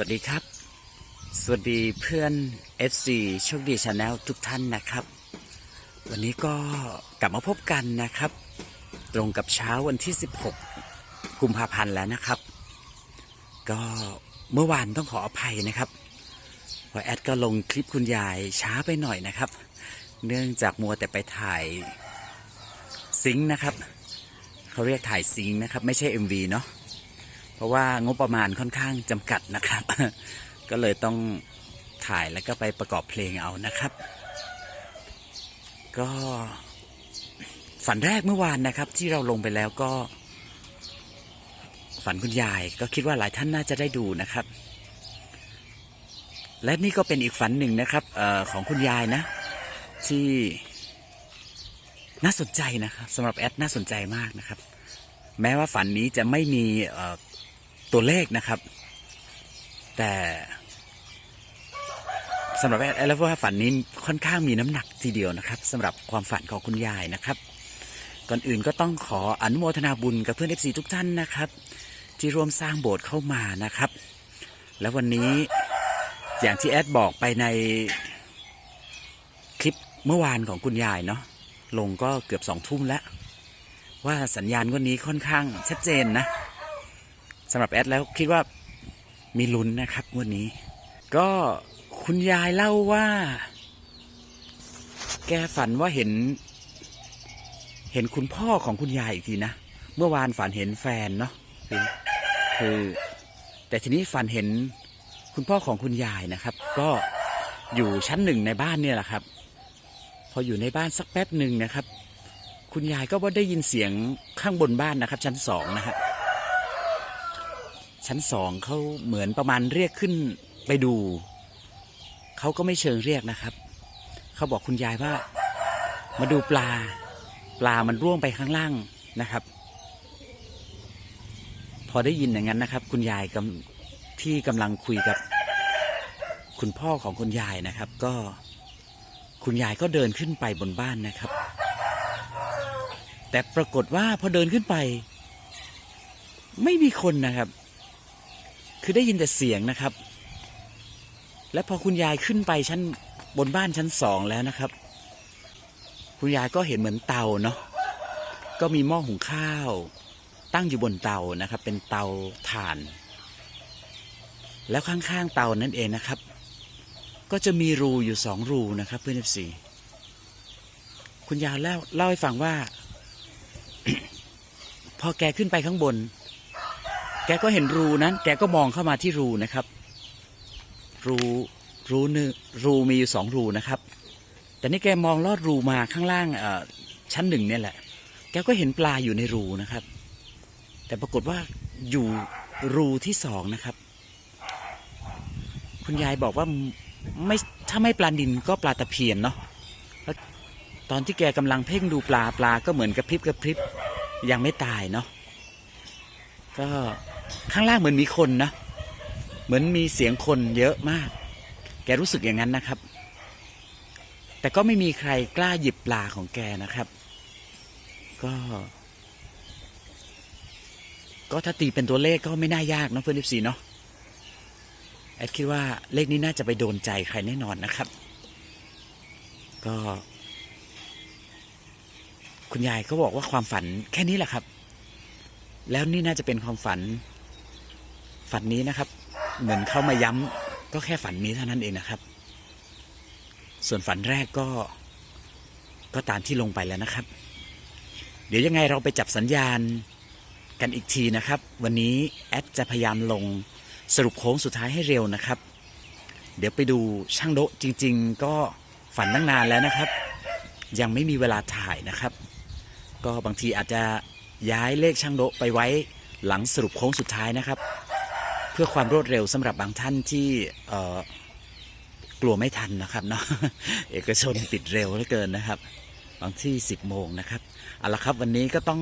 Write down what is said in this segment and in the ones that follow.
วัสดีครับ สวัสดีเพื่อน FC โชคดีชาแนลทุกท่านนะครับ วันนี้ก็กลับมาพบกันนะครับ ตรงกับเช้าวันที่ 16 กุมภาพันธ์แล้วนะครับ ก็เมื่อวานต้องขออภัยนะครับพราะแอดก็ลงคลิปคุณยายช้าไปหน่อยนะครับ เนื่องจากมัวแต่ไปถ่ายซิงค์นะครับ เขาเรียกถ่ายซิงค์นะครับ ไม่ใช่ MV เนาะ เพราะว่างบประมาณค่อนข้างจำกัดนะครับ ก็เลยต้องถ่ายแล้วก็ไปประกอบเพลงเอานะครับ ก็ฝันแรกเมื่อวานนะครับ ที่เราลงไปแล้วก็ ฝันคุณยายก็คิดว่าหลายท่านน่าจะได้ดูนะครับ และนี่ก็เป็นอีกฝันหนึ่งนะครับออของคุณยายนะ ที่น่าสนใจนะครับสำหรับแอดน่าสนใจมากนะครับ แม้ว่าฝันนี้จะไม่มี ตัวเลขนะครับ แต่สำหรับแอดแอล้วว่าฝันนี้ค่อนข้างมีน้ำหนักทีเดียวนะครับสำหรับความฝันของคุณยายนะครับ ก่อนอื่นก็ต้องขออนุโมทนาบุญกับเพื่อนเอฟซีทุกท่านนะครับ ที่ร่วมสร้างโบสถ์เข้ามานะครับ แล้ววันนี้อย่างที่แอดบอกไปในคลิปเมื่อวานของคุณยายเนาะลงก็เกือบสองทุ่มแล้ว ว่าสัญญาณวันนี้ค่อนข้างชัดเจนนะ สำหรับแอดแล้วคิดว่ามีลุ้นนะครับงวันนี้ ก็คุณยายเล่าว่า แกฝันว่าเห็น เห็นคุณพ่อของคุณยายอีกทีนะ เมื่อวานฝันเห็นแฟนเนาะคือคือแต่ทีนี้ฝันเห็นคุณพ่อของคุณยายนะครับ ก็อยู่ชั้นหนึ่งในบ้านเนี่ยแหละครับ พออยู่ในบ้านสักแป๊บหนึ่งนะครับ คุณยายก็ว่าได้ยินเสียงข้างบนบ้านนะครับ ชั้นสองนะฮะ ชั้นสองเขาเหมือนประมาณเรียกขึ้นไปดู เขาก็ไม่เชิงเรียกนะครับ เขาบอกคุณยายว่า มาดูปลา ปลามันร่วงไปข้างล่างนะครับ พอได้ยินอย่างนั้นนะครับ คุณยายกำที่กำลังคุยกับ คุณพ่อของคุณยายนะครับ ก็คุณยายก็เดินขึ้นไปบนบ้านนะครับ แต่ปรากฏว่าพอเดินขึ้นไป ไม่มีคนนะครับ คือได้ยินแต่เสียงนะครับ และพอคุณยายขึ้นไปชั้นบนบ้านชั้นสองแล้วนะครับ คุณยายก็เห็นเหมือนเตาเนาะก็มีหม้อหุงข้าว ตั้งอยู่บนเตานะครับ เป็นเตาถ่าน แล้วข้างๆเตานั่นเองนะครับ ก็จะมีรูอยู่สองรูนะครับเพื่อนเอฟซีคุณยายเล่าเล่าให้ฟังว่า พอแกขึ้นไปข้างบน แกก็เห็นรูนั้น แกก็มองเข้ามาที่รูนะครับ รูรูนึงรูมีอยู่สองรูนะครับ แต่นี่แกมองลอดรูมาข้างล่างชั้นหนึ่งเนี่ยแหละ แกก็เห็นปลาอยู่ในรูนะครับ แต่ปรากฏว่าอยู่รูที่สองนะครับ คุณยายบอกว่าไม่ถ้าไม่ปลาดินก็ปลาตะเพียนเนาะแล้วตอนที่แกกำลังเพ่งดูปลาปลาก็เหมือนกระพริบกระพริบยังไม่ตายเนาะก็ ข้างล่างเหมือนมีคนนะ เหมือนมีเสียงคนเยอะมาก แกรู้สึกอย่างนั้นนะครับ แต่ก็ไม่มีใครกล้าหยิบปลาของแกนะครับ ก็ ก็ถ้าตีเป็นตัวเลขก็ไม่น่ายากนะเพื่อนสิเนาะแอดคิดว่าเลขนี้น่าจะไปโดนใจใครแน่นอนนะครับ ก็ คุณยายเขาบอกว่าความฝันแค่นี้แหละครับ แล้วนี่น่าจะเป็นความฝัน ฝันนี้นะครับ เหมือนเข้ามาย้ำก็แค่ฝันนี้เท่านั้นเองนะครับ ส่วนฝันแรกก็ ก็ตามที่ลงไปแล้วนะครับ เดี๋ยวยังไงเราไปจับสัญญาณกันอีกทีนะครับ วันนี้แอดจะพยายามลงสรุปโค้งสุดท้ายให้เร็วนะครับ เดี๋ยวไปดูช่างโดะจริง ๆ ก็ฝันตั้งนานแล้วนะครับ ยังไม่มีเวลาถ่ายนะครับ ก็บางทีอาจจะย้ายเลขช่างโดะไปไว้หลังสรุปโค้งสุดท้ายนะครับ พื่อความรวดเร็วสำหรับบางท่านที่เกลัวไม่ทันนะครับเนาะเอกชนปิดเร็วเหลือเกินนะครับ บางที่ 10 โมงนะครับเอาละครับวันนี้ก็ต้อง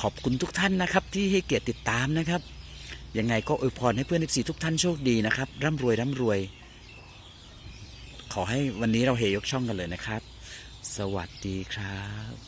ขอบคุณทุกท่านนะครับ ที่ให้เกียรติติดตามนะครับยังไงก็อวยพรให้เพื่อน FC ทุกท่านโชคดีนะครับร่ำรวยร่ำรวย ขอให้วันนี้เราเฮยกช่องกันเลยนะครับ สวัสดีครับ